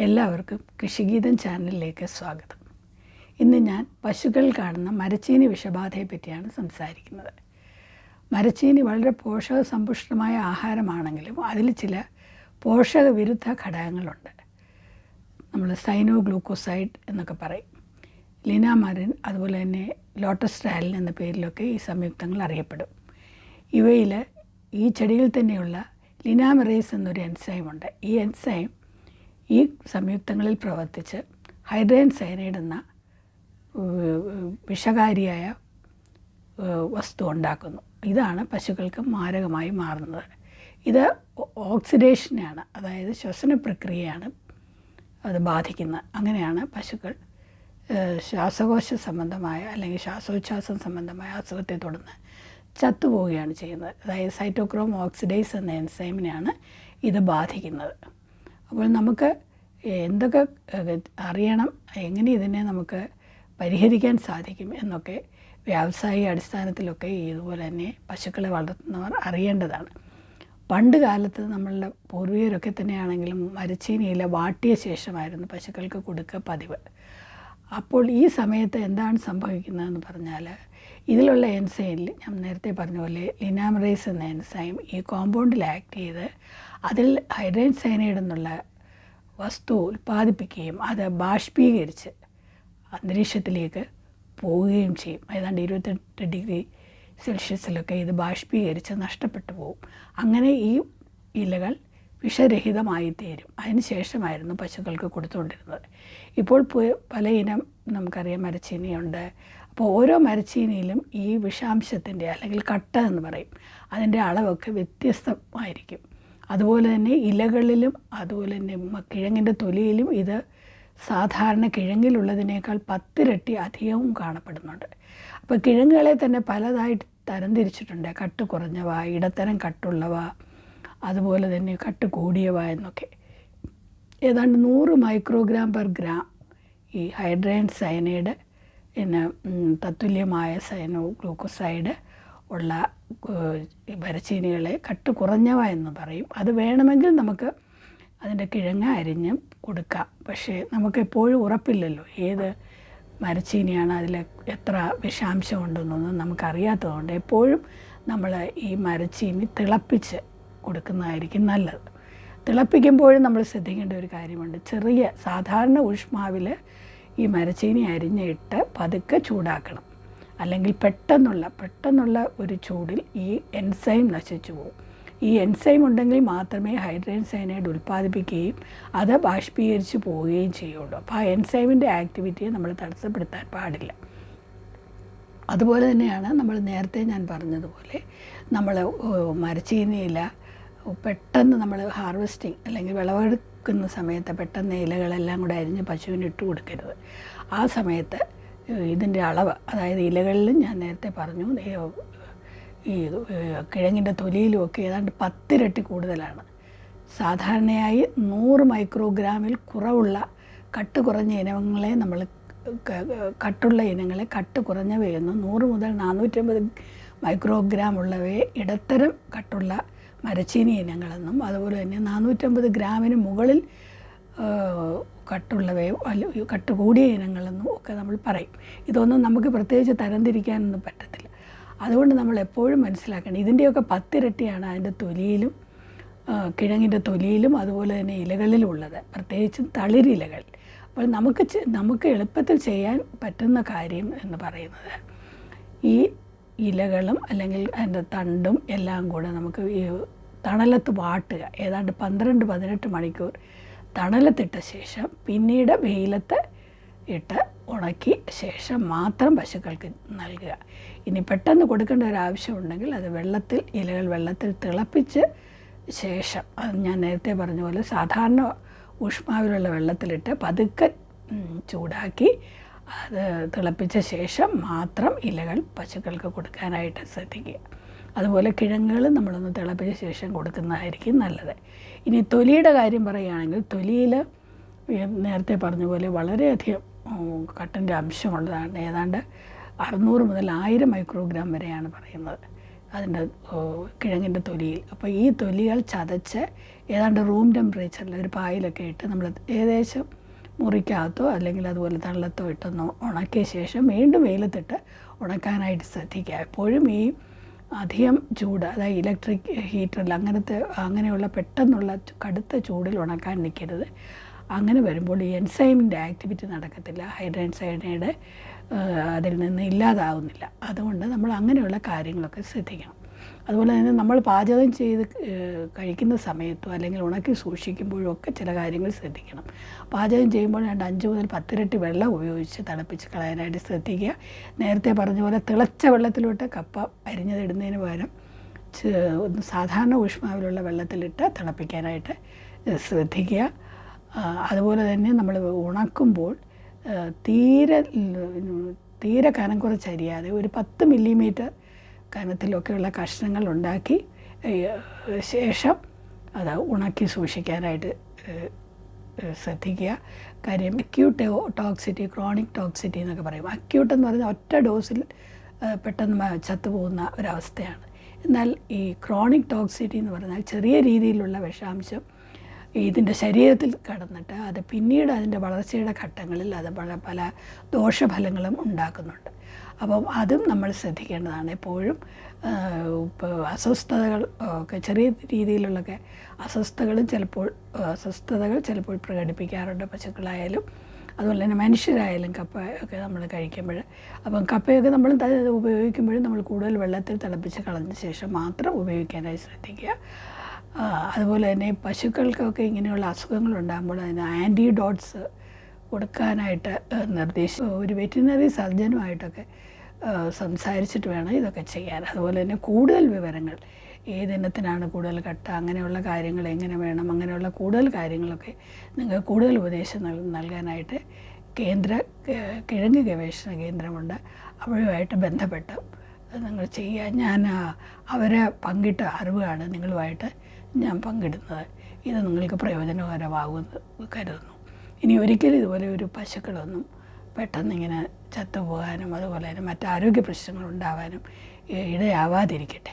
എല്ലാവർക്കും കൃഷിഗീതം ചാനലിലേക്ക് സ്വാഗതം. ഇന്ന് ഞാൻ പശുക്കൾ കാണുന്ന മരച്ചീനി വിഷബാധയെ പറ്റിയാണ് സംസാരിക്കുന്നത്. മരച്ചീനി വളരെ പോഷക സമ്പുഷ്ടമായ ആഹാരമാണെങ്കിലും അതിൽ ചില പോഷക വിരുദ്ധ ഘടകങ്ങളുണ്ട്. നമ്മൾ സൈനോ ഗ്ലൂക്കോസൈഡ് എന്നൊക്കെ പറയും. ലിനാമറിൻ അതുപോലെ തന്നെ ലോട്ടസ് ട്രാലിൻ എന്ന പേരിലൊക്കെ ഈ സംയുക്തങ്ങൾ അറിയപ്പെടും. ഇവയിൽ ഈ ചെടിയിൽ തന്നെയുള്ള ലിനാമറേസ് എന്നൊരു എൻസൈമുണ്ട്. ഈ എൻസൈം ഈ സംയുക്തങ്ങളിൽ പ്രവർത്തിച്ച് ഹൈഡ്രജൻ സയനൈഡ് എന്ന വിഷകാരിയായ വസ്തു ഉണ്ടാക്കുന്നു. ഇതാണ് പശുക്കൾക്ക് മാരകമായി മാറുന്നത്. ഇത് ഓക്സിഡേഷനാണ് അതായത് ശ്വസന പ്രക്രിയയാണ് അത് ബാധിക്കുന്നത്. അങ്ങനെയാണ് പശുക്കൾ ശ്വാസകോശ സംബന്ധമായ അല്ലെങ്കിൽ ശ്വാസോച്ഛ്വാസം സംബന്ധമായ അസുഖത്തെ തുടർന്ന് ചത്തുപോവുകയാണ് ചെയ്യുന്നത്. അതായത് സൈറ്റോക്രോം ഓക്സിഡൈസ് എന്ന എൻസൈമിനെയാണ് ഇത് ബാധിക്കുന്നത്. അപ്പോൾ നമുക്ക് എന്തൊക്കെ അറിയണം എങ്ങനെ ഇതിനെ നമുക്ക് പരിഹരിക്കാൻ സാധിക്കും എന്നൊക്കെ വ്യാവസായിക അടിസ്ഥാനത്തിലൊക്കെ ഇതുപോലെ തന്നെ പശുക്കളെ വളർത്തുന്നവർ അറിയേണ്ടതാണ്. പണ്ട് കാലത്ത് നമ്മളുടെ പൂർവികരൊക്കെ തന്നെയാണെങ്കിലും മരച്ചീനിയില വാട്ടിയ ശേഷമായിരുന്നു പശുക്കൾക്ക് കൊടുക്കുക പതിവ്. അപ്പോൾ ഈ സമയത്ത് എന്താണ് സംഭവിക്കുന്നതെന്ന് പറഞ്ഞാൽ ഇതിലുള്ള എൻസൈമിൽ ഞാൻ നേരത്തെ പറഞ്ഞ പോലെ ലിനാമറൈസ് എന്ന എൻസൈം ഈ കോമ്പൗണ്ടിൽ ആക്ട് ചെയ്ത് അതിൽ ഹൈഡ്രജൻ സൈനൈഡ് എന്നുള്ള വസ്തു ഉൽപ്പാദിപ്പിക്കുകയും അത് ബാഷ്പീകരിച്ച് അന്തരീക്ഷത്തിലേക്ക് പോവുകയും ചെയ്യും. ഏതാണ്ട് ഇരുപത്തെട്ട് ഡിഗ്രി സെൽഷ്യസിലൊക്കെ ഇത് ബാഷ്പീകരിച്ച് നഷ്ടപ്പെട്ടു പോകും അങ്ങനെ ഈ ഇലകൾ വിഷരഹിതമായി തീരും. അതിന് ശേഷമായിരുന്നു പശുക്കൾക്ക് കൊടുത്തുകൊണ്ടിരുന്നത്. ഇപ്പോൾ പല ഇനം നമുക്കറിയാം മരച്ചീനിയുണ്ട് അപ്പോൾ ഓരോ മരച്ചീനിയിലും ഈ വിഷാംശത്തിന്റെ അല്ലെങ്കിൽ കട്ട എന്ന് പറയും. അതിന്റെ അളവൊക്കെ വ്യത്യസ്തമായിരിക്കും. അതുപോലെ തന്നെ ഇലകളിലും അതുപോലെ തന്നെ കിഴങ്ങിന്റെ തൊലിയിലും ഇത് സാധാരണ കിഴങ്ങിലുള്ളതിനേക്കാൾ പത്തിരട്ടി അധികവും കാണപ്പെടുന്നുണ്ട്. അപ്പോൾ കിഴങ്ങുകളെ തന്നെ പലതായിട്ട് തരംതിരിച്ചിട്ടുണ്ട്. കട്ട് കുറഞ്ഞവ ഇടത്തരം കട്ടുള്ളവ അതുപോലെ തന്നെ കട്ട് കൂടിയവ എന്നൊക്കെ. ഏതാണ്ട് നൂറ് മൈക്രോഗ്രാം പെർ ഗ്രാം ഈ ഹൈഡ്രൈൻ സയനൈഡ് പിന്നെ തത്തുല്യമായ സയനോ ഗ്ലൂക്കോസൈഡ് ഉള്ള മരച്ചീനികളെ കട്ട് കുറഞ്ഞവ എന്ന് പറയും. അത് വേണമെങ്കിൽ നമുക്ക് അതിന്റെ കിഴങ്ങ് അരിഞ്ഞ് കൊടുക്കാം. പക്ഷേ നമുക്ക് എപ്പോഴും ഉറപ്പില്ലല്ലോ ഏത് മരച്ചീനിയാണ് അതിൽ എത്ര വിഷാംശം ഉണ്ടെന്നൊന്നും നമുക്കറിയാത്തതുകൊണ്ട് എപ്പോഴും നമ്മൾ ഈ മരച്ചീനി തിളപ്പിച്ച് കൊടുക്കുന്നതായിരിക്കും നല്ലത്. തിളപ്പിക്കുമ്പോഴും നമ്മൾ ശ്രദ്ധിക്കേണ്ട ഒരു കാര്യമുണ്ട്. ചെറിയ സാധാരണ ഊഷ്മാവിൽ ഈ മരച്ചീനി അരിഞ്ഞിട്ട് പതുക്കെ ചൂടാക്കണം. അല്ലെങ്കിൽ പെട്ടെന്നുള്ള പെട്ടെന്നുള്ള ഒരു ചൂടിൽ ഈ എൻസൈം നശിച്ചു പോകും. ഈ എൻസൈം ഉണ്ടെങ്കിൽ മാത്രമേ ഹൈഡ്രജൻ സയനൈഡ് ഉൽപ്പാദിപ്പിക്കുകയും അത് ബാഷ്പീകരിച്ച് പോവുകയും ചെയ്യുള്ളൂ. അപ്പോൾ ആ എൻസൈമിന്റെ ആക്ടിവിറ്റിയെ നമ്മൾ തടസ്സപ്പെടുത്താൻ പാടില്ല. അതുപോലെ തന്നെയാണ് നമ്മൾ നേരത്തെ ഞാൻ പറഞ്ഞതുപോലെ നമ്മൾ മരച്ചീനിയില പെട്ടെന്ന് നമ്മൾ ഹാർവെസ്റ്റിംഗ് അല്ലെങ്കിൽ വിളവെടുക്കുന്ന സമയത്ത് പെട്ടെന്ന് ഇലകളെല്ലാം കൂടെ അരിഞ്ഞ് പശുവിന് ഇട്ട് കൊടുക്കരുത്. ആ സമയത്ത് ഇതിന്റെ അളവ് അതായത് ഇലകളിലും ഞാൻ നേരത്തെ പറഞ്ഞു ഈ കിഴങ്ങിന്റെ തൊലിയിലും ഒക്കെ ഏതാണ്ട് പത്തിരട്ടി കൂടുതലാണ്. സാധാരണയായി നൂറ് മൈക്രോഗ്രാമിൽ കുറവുള്ള കട്ട് കുറഞ്ഞ ഇനങ്ങളെ നമ്മൾ കട്ടുള്ള ഇനങ്ങളെ കട്ട് കുറഞ്ഞവയെന്നും നൂറ് മുതൽ നാനൂറ്റമ്പത് മൈക്രോഗ്രാം ഉള്ളവയെ ഇടത്തരം കട്ടുള്ള മരച്ചീനി ഇനങ്ങളെന്നും അതുപോലെ തന്നെ നാനൂറ്റമ്പത് ഗ്രാമിന് മുകളിൽ കട്ടുള്ളവയോ അല്ല കട്ട് കൂടിയ ഇനങ്ങളെന്നും ഒക്കെ നമ്മൾ പറയും. ഇതൊന്നും നമുക്ക് പ്രത്യേകിച്ച് തരംതിരിക്കാനൊന്നും പറ്റത്തില്ല. അതുകൊണ്ട് നമ്മൾ എപ്പോഴും മനസ്സിലാക്കണം ഇതിന്റെയൊക്കെ പത്തിരട്ടിയാണ് അതിന്റെ തൊലിയിലും കിഴങ്ങിന്റെ തൊലിയിലും അതുപോലെ തന്നെ ഇലകളിലും ഉള്ളത് പ്രത്യേകിച്ചും തളിരിലകൾ. അപ്പോൾ നമുക്ക് നമുക്ക് എളുപ്പത്തിൽ ചെയ്യാൻ പറ്റുന്ന കാര്യം എന്ന് പറയുന്നത് ഈ ഇലകളും അല്ലെങ്കിൽ അതിന്റെ തണ്ടും എല്ലാം കൂടെ നമുക്ക് ഈ തണലത്ത് വാട്ടുക. ഏതാണ്ട് പന്ത്രണ്ട് പതിനെട്ട് മണിക്കൂർ തണലത്തിട്ട ശേഷം പിന്നീട് വെയിലത്ത് ഇട്ട് ഉണക്കി ശേഷം മാത്രം പശുക്കൾക്ക് നൽകുക. ഇനി പെട്ടെന്ന് കൊടുക്കേണ്ട ഒരു ആവശ്യമുണ്ടെങ്കിൽ അത് വെള്ളത്തിൽ ഇലകൾ വെള്ളത്തിൽ തിളപ്പിച്ച് ശേഷം അത് ഞാൻ നേരത്തെ പറഞ്ഞ പോലെ സാധാരണ ഊഷ്മാവിലുള്ള വെള്ളത്തിലിട്ട് പതുക്കെ ചൂടാക്കി അത് തിളപ്പിച്ച ശേഷം മാത്രം ഇലകൾ പശുക്കൾക്ക് കൊടുക്കാനായിട്ട് ശ്രദ്ധിക്കുക. അതുപോലെ കിഴങ്ങുകൾ നമ്മളൊന്ന് തിളപ്പിച്ച ശേഷം കൊടുക്കുന്നതായിരിക്കും നല്ലത്. ഇനി തൊലിയുടെ കാര്യം പറയുകയാണെങ്കിൽ തൊലിയിൽ നേരത്തെ പറഞ്ഞ പോലെ വളരെയധികം കട്ടന്റെ അംശമുള്ളതാണ്. ഏതാണ്ട് അറുന്നൂറ് മുതൽ ആയിരം മൈക്രോഗ്രാം വരെയാണ് പറയുന്നത് അതിന്റെ കിഴങ്ങിന്റെ തൊലിയിൽ. അപ്പോൾ ഈ തൊലികൾ ചതച്ച് ഏതാണ്ട് റൂം ടെമ്പറേച്ചറിൽ ഒരു പായിലൊക്കെ ഇട്ട് നമ്മൾ ഏകദേശം മുറിക്കകത്തോ അല്ലെങ്കിൽ അതുപോലെ തള്ളത്തോ ഇട്ടൊന്ന് ഉണക്കിയ ശേഷം വീണ്ടും വെയിലത്തിട്ട് ഉണക്കാനായിട്ട് ശ്രദ്ധിക്കുക. എപ്പോഴും ഈ അധികം ചൂട് അതായത് ഇലക്ട്രിക് ഹീറ്ററിൽ അങ്ങനത്തെ അങ്ങനെയുള്ള പെട്ടെന്നുള്ള കടുത്ത ചൂടിൽ ഉണക്കാൻ നിൽക്കരുത്. അങ്ങനെ വരുമ്പോൾ ഈ എൻസൈമിന്റെ ആക്ടിവിറ്റി നടക്കത്തില്ല. ഹൈഡ്രൻസൈഡയുടെ അതിൽ നിന്ന് ഇല്ലാതാവുന്നില്ല. അതുകൊണ്ട് നമ്മൾ അങ്ങനെയുള്ള കാര്യങ്ങളൊക്കെ ശ്രദ്ധിക്കണം. അതുപോലെ തന്നെ നമ്മൾ പാചകം ചെയ്ത് കഴിക്കുന്ന സമയത്തോ അല്ലെങ്കിൽ ഉണക്കി സൂക്ഷിക്കുമ്പോഴും ഒക്കെ ചില കാര്യങ്ങൾ ശ്രദ്ധിക്കണം. പാചകം ചെയ്യുമ്പോൾ രണ്ട് അഞ്ച് മുതൽ പത്തിരട്ടി വെള്ളം ഉപയോഗിച്ച് തിളപ്പിച്ച് കളയാനായിട്ട് ശ്രദ്ധിക്കുക. നേരത്തെ പറഞ്ഞ പോലെ തിളച്ച വെള്ളത്തിലോട്ട് കപ്പ അരിഞ്ഞതിടുന്നതിന് പകരം സാധാരണ ഊഷ്മാവിലുള്ള വെള്ളത്തിലിട്ട് തിളപ്പിക്കാനായിട്ട് ശ്രദ്ധിക്കുക. അതുപോലെ തന്നെ നമ്മൾ ഉണക്കുമ്പോൾ തീരെ തീരെ കനം കുറച്ചരിയാതെ ഒരു പത്ത് മില്ലിമീറ്റർ കനത്തിലൊക്കെയുള്ള കഷ്ണങ്ങൾ ഉണ്ടാക്കി ശേഷം അത് ഉണക്കി സൂക്ഷിക്കാനായിട്ട് ശ്രദ്ധിക്കുക. കാര്യം അക്യൂട്ട് ടോക്സിറ്റി ക്രോണിക് ടോക്സിറ്റി എന്നൊക്കെ പറയും. അക്യൂട്ട് എന്ന് പറയുന്ന ഒറ്റ ഡോസിൽ പെട്ടെന്ന് ചത്തുപോകുന്ന ഒരവസ്ഥയാണ്. എന്നാൽ ഈ ക്രോണിക് ടോക്സിറ്റി എന്ന് പറഞ്ഞാൽ ചെറിയ രീതിയിലുള്ള വിഷാംശം ഇതിന്റെ ശരീരത്തിൽ കടന്നിട്ട് അത് പിന്നീട് അതിന്റെ വളർച്ചയുടെ ഘട്ടങ്ങളിൽ അത് പല പല ദോഷഫലങ്ങളും ഉണ്ടാക്കുന്നുണ്ട്. അപ്പം അതും നമ്മൾ ശ്രദ്ധിക്കേണ്ടതാണ്. എപ്പോഴും ഇപ്പോൾ അസ്വസ്ഥതകൾ ഒക്കെ ചെറിയ രീതിയിലുള്ളൊക്കെ അസ്വസ്ഥതകളും ചിലപ്പോൾ അസ്വസ്ഥതകൾ ചിലപ്പോൾ പ്രകടിപ്പിക്കാറുണ്ട് പശുക്കളായാലും. അതുപോലെ തന്നെ മനുഷ്യരായാലും കപ്പ ഒക്കെ നമ്മൾ കഴിക്കുമ്പോൾ. അപ്പം കപ്പയൊക്കെ നമ്മൾ ഉപയോഗിക്കുമ്പോഴും നമ്മൾ കൂടുതൽ വെള്ളത്തിൽ തിളപ്പിച്ച് കളഞ്ഞ ശേഷം മാത്രം ഉപയോഗിക്കാനായി ശ്രദ്ധിക്കുക. അതുപോലെ തന്നെ പശുക്കൾക്കൊക്കെ ഇങ്ങനെയുള്ള അസുഖങ്ങൾ ഉണ്ടാകുമ്പോൾ അതിന് ആന്റിഡോട്ട്സ് കൊടുക്കാനായിട്ട് നിർദ്ദേശം ഒരു വെറ്റിനറി സർജനുമായിട്ടൊക്കെ സംസാരിച്ചിട്ട് വേണം ഇതൊക്കെ ചെയ്യാൻ. അതുപോലെ തന്നെ കൂടുതൽ വിവരങ്ങൾ ഏതിനത്തിനാണ് കൂടുതൽ കട്ട അങ്ങനെയുള്ള കാര്യങ്ങൾ എങ്ങനെ വേണം അങ്ങനെയുള്ള കൂടുതൽ കാര്യങ്ങളൊക്കെ നിങ്ങൾക്ക് കൂടുതൽ ഉപദേശം നൽകാനായിട്ട് കേന്ദ്ര കിഴങ്ങ് ഗവേഷണ കേന്ദ്രമുണ്ട്. അവയുമായിട്ട് ബന്ധപ്പെട്ട് നിങ്ങൾ ചെയ്യുക ഞാൻ അവരെ പങ്കിട്ട അറിവാണ് നിങ്ങളുമായിട്ട് ഞാൻ പങ്കിടുന്നത്. ഇത് നിങ്ങൾക്ക് പ്രയോജനകരമാകുമെന്ന് കരുതുന്നു. ഇനി ഒരിക്കലും ഇതുപോലെ ഒരു പശുക്കളൊന്നും പെട്ടെന്ന് ഇങ്ങനെ ചത്തുപോകാനും അതുപോലെ തന്നെ മറ്റാരോഗ്യ പ്രശ്നങ്ങൾ ഉണ്ടാവാനും ഇടയാവാതിരിക്കട്ടെ.